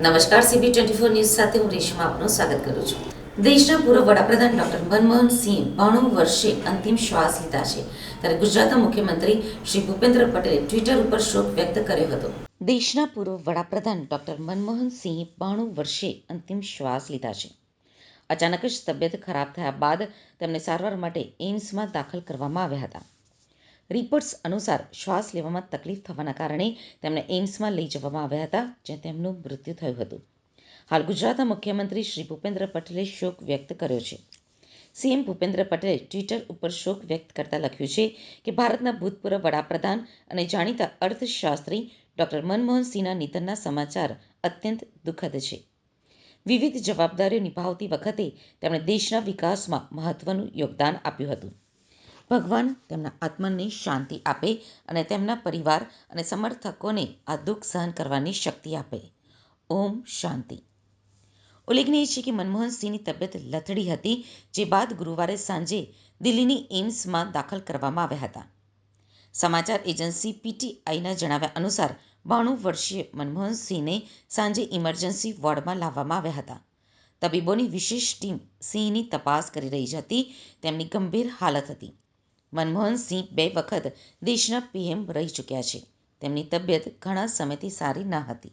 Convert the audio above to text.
નમસ્કાર CB twenty four news સાથે હું રેશમા આપનું સ્વાગત કરું છું. દેશના પૂર્વ વડાપ્રધાન ડોક્ટર મનમોહન સિંહ બાણું વર્ષે અંતિમ શ્વાસ લીધા છે. ત્યારે ગુજરાતના મુખ્યમંત્રી શ્રી ભૂપેન્દ્ર પટેલે ટ્વિટર ઉપર શોક વ્યક્ત કર્યો હતો. દેશના પૂર્વ વડાપ્રધાન ડોક્ટર મનમોહન સિંહ બાણું વર્ષે અંતિમ શ્વાસ લીધા છે. અચાનક જ તબિયત ખરાબ થયા બાદ તેમને સારવાર માટે એઇમ્સમાં દાખલ કરવામાં આવ્યા હતા. રિપોર્ટ્સ અનુસાર શ્વાસ લેવામાં તકલીફ થવાના કારણે તેમને એઇમ્સમાં લઈ જવામાં આવ્યા હતા, જ્યાં તેમનું મૃત્યુ થયું હતું. હાલ ગુજરાતના મુખ્યમંત્રી શ્રી ભૂપેન્દ્ર પટેલે શોક વ્યક્ત કર્યો છે. સીએમ ભૂપેન્દ્ર પટેલે ટ્વિટર ઉપર શોક વ્યક્ત કરતા લખ્યું છે કે ભારતના ભૂતપૂર્વ વડાપ્રધાન અને જાણીતા અર્થશાસ્ત્રી ડોક્ટર મનમોહન સિંહના નિધનના સમાચાર અત્યંત દુઃખદ છે. વિવિધ જવાબદારીઓ નિભાવતી વખતે તેમણે દેશના વિકાસમાં મહત્વનું યોગદાન આપ્યું હતું. ભગવાન તેમના આત્માને શાંતિ આપે અને તેમના પરિવાર અને સમર્થકોને આ દુઃખ સહન કરવાની શક્તિ આપે. ઓમ શાંતિ. ઉલ્લેખનીય છે કે મનમોહન સિંહની તબિયત લથડી હતી, જે બાદ ગુરુવારે સાંજે દિલ્હીની એઇમ્સમાં દાખલ કરવામાં આવ્યા હતા. સમાચાર એજન્સી પીટીઆઈના જણાવ્યા અનુસાર, બાણું વર્ષીય મનમોહન સિંહને સાંજે ઇમરજન્સી વોર્ડમાં લાવવામાં આવ્યા હતા. તબીબોની વિશેષ ટીમ સિંહની તપાસ કરી રહી હતી, તેમની ગંભીર હાલત હતી. મનમોહન સિંહ બે વખત દેશના પીએમ રહી ચૂક્યા છે. તેમની તબિયત ઘણા સમયથી સારી ન હતી.